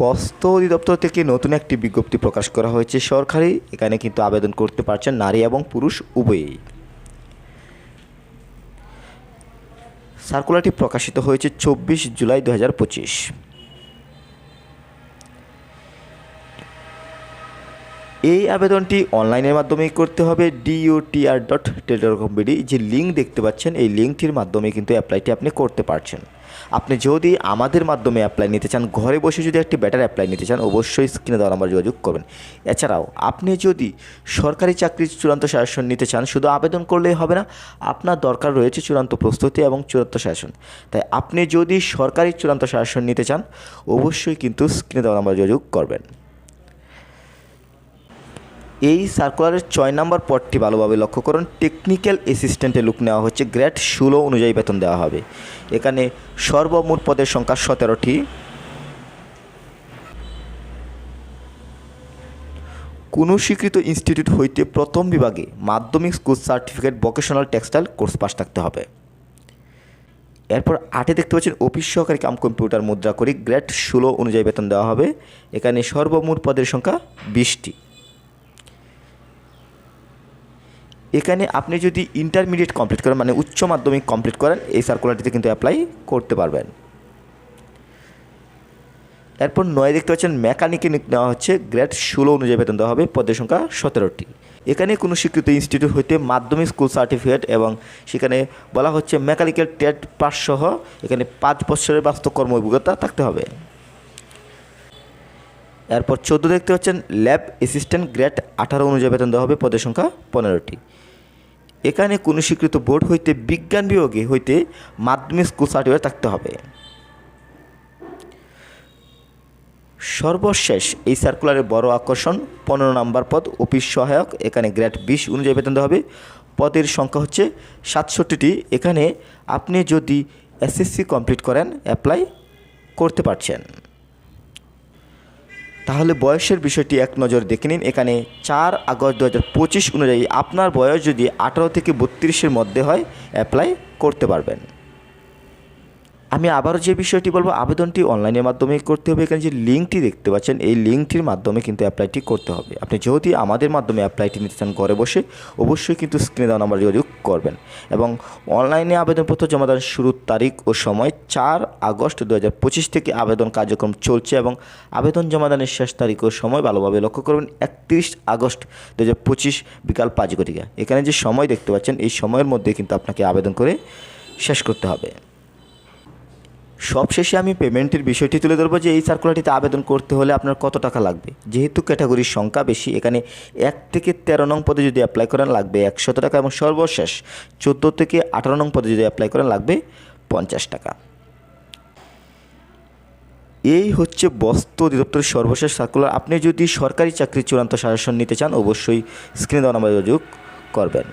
বস্ত্র অধিদপ্তর থেকে নতুন একটি বিজ্ঞপ্তি প্রকাশ করা হয়েছে। সরকারি এখানে কিন্তু আবেদন করতে পারছেন নারী এবং পুরুষ উভয়েই। সার্কুলারটি প্রকাশিত হয়েছে চব্বিশ জুলাই দু হাজার পঁচিশ। এই আবেদনটি অনলাইনের মাধ্যমে করতে হবে। ডিওটিআর ডট টেলিকম বিডি যে লিঙ্ক দেখতে পাচ্ছেন, এই লিঙ্কটির মাধ্যমে কিন্তু অ্যাপ্লাইটি আপনি করতে পারছেন। আপনি যদি আমাদের মাধ্যমে অ্যাপ্লাই নিতে চান, ঘরে বসে যদি একটি ব্যাটার অ্যাপ্লাই নিতে চান, অবশ্যই স্ক্রিনে দেওয়া নাম্বার যোগাযোগ করবেন। এছাড়াও, আপনি যদি সরকারি চাকরির চূড়ান্ত শাসন নিতে চান, শুধু আবেদন করলেই হবে না, আপনার দরকার রয়েছে চূড়ান্ত প্রস্তুতি এবং চূড়ান্ত শাসন। তাই আপনি যদি সরকারি চূড়ান্ত শাসন নিতে চান, অবশ্যই কিন্তু স্ক্রিনে দেওয়া নাম্বার যোগাযোগ করবেন। এই সার্কুলারের ছয় নম্বর পদটি ভালোভাবে লক্ষ্য করুন। টেকনিক্যাল অ্যাসিস্ট্যান্টে লুক নেওয়া হচ্ছে। গ্রেড ষোলো অনুযায়ী বেতন দেওয়া হবে। এখানে সর্বমোট পদের সংখ্যা সতেরোটি। কোনো স্বীকৃত ইনস্টিটিউট হইতে প্রথম বিভাগে মাধ্যমিক school certificate vocational textile course pass থাকতে হবে। এরপর আটে দেখতে পাচ্ছেন অফিস সহকারী কাম কম্পিউটার মুদ্রা করি গ্রেড ষোলো অনুযায়ী বেতন দেওয়া হবে। এখানে সর্বমোট পদের সংখ্যা বিশটি। এখানে আপনি যদি ইন্টারমিডিয়েট কমপ্লিট করেন মানে উচ্চ মাধ্যমিক কমপ্লিট করেন, এই সার্কুলারটিতে কিন্তু অ্যাপ্লাই করতে পারবেন। এরপর নয় দেখতে পাচ্ছেন মেকানিকে নেওয়া হচ্ছে গ্রেড ষোলো অনুযায়ী বেতন দেওয়া হবে, পদের সংখ্যা সতেরোটি। এখানে কোনো স্বীকৃত ইনস্টিটিউট হইতে মাধ্যমিক স্কুল সার্টিফিকেট এবং সেখানে বলা হচ্ছে মেকানিক্যাল ট্রেড পাস সহ এখানে পাঁচ বছরের বাস্তব কর্ম অভিজ্ঞতা থাকতে হবে। এরপর চোদ্দ দেখতে পাচ্ছেন, ল্যাব অ্যাসিস্ট্যান্ট গ্রেড আঠারো অনুযায়ী বেতন দেওয়া হবে, পদের সংখ্যা পনেরোটি। এখানে কোনো স্বীকৃত বোর্ড হইতে বিজ্ঞান বিভাগে হইতে মাধ্যমিক স্কুল সার্টিফিকেট থাকতে হবে। সর্বশেষ এই সার্কুলারের বড় আকর্ষণ, পনেরো নম্বর পদ, অফিস সহায়ক, এখানে গ্রেড বিশ অনুযায়ী বেতন দেওয়া হবে, পদের সংখ্যা হচ্ছে সাতষট্টিটি। এখানে আপনি যদি এসএসসি কমপ্লিট করেন অ্যাপ্লাই করতে পারছেন। তাহলে বয়সের বিষয়টি এক নজর দেখে নিন। এখানে চার আগস্ট দু হাজার পঁচিশ অনুযায়ী আপনার বয়স যদি আঠারো থেকে বত্রিশের মধ্যে হয় অ্যাপ্লাই করতে পারবেন। আমি আবারও যে বিষয়টি বলব, আবেদনটি অনলাইনের মাধ্যমে করতে হবে। এখানে যে লিঙ্কটি দেখতে পাচ্ছেন, এই লিঙ্কটির মাধ্যমে কিন্তু অ্যাপ্লাইটি করতে হবে। আপনি যেহেতু আমাদের মাধ্যমে অ্যাপ্লাইটি নিতে চান ঘরে বসে, অবশ্যই কিন্তু স্ক্রিনে দেওয়া নাম্বার যোগাযোগ করবেন। এবং অনলাইনে আবেদনপত্র জমা দেওয়ার শুরুর তারিখ ও সময় চার আগস্ট দু হাজার পঁচিশ থেকে আবেদন কার্যক্রম চলছে এবং আবেদন জমাদানের শেষ তারিখ ও সময় ভালোভাবে লক্ষ্য করবেন একত্রিশ আগস্ট দু পঁচিশ বিকাল পাঁচ ঘটিকা। এখানে যে সময় দেখতে পাচ্ছেন, এই সময়ের মধ্যে কিন্তু আপনাকে আবেদন করে শেষ করতে হবে। সবশেষে আমি পেমেন্টের বিষয়টি তুলে ধরবো যে এই সার্কুলারটিতে আবেদন করতে হলে আপনার কত টাকা লাগবে। যেহেতু ক্যাটাগরির সংখ্যা বেশি, এখানে এক থেকে তেরো নং পদে যদি অ্যাপ্লাই করেন লাগবে একশত টাকা এবং সর্বশেষ চোদ্দ থেকে আঠারো নং পদে যদি অ্যাপ্লাই করেন লাগবে পঞ্চাশ টাকা। এই হচ্ছে বস্ত্র অধিদপ্তরের সর্বশেষ সার্কুলার আপনি যদি সরকারি চাকরির চূড়ান্ত শাসন নিতে চান, অবশ্যই স্ক্রিনে দেওয়া নাম্বার যোগাযোগ করবেন।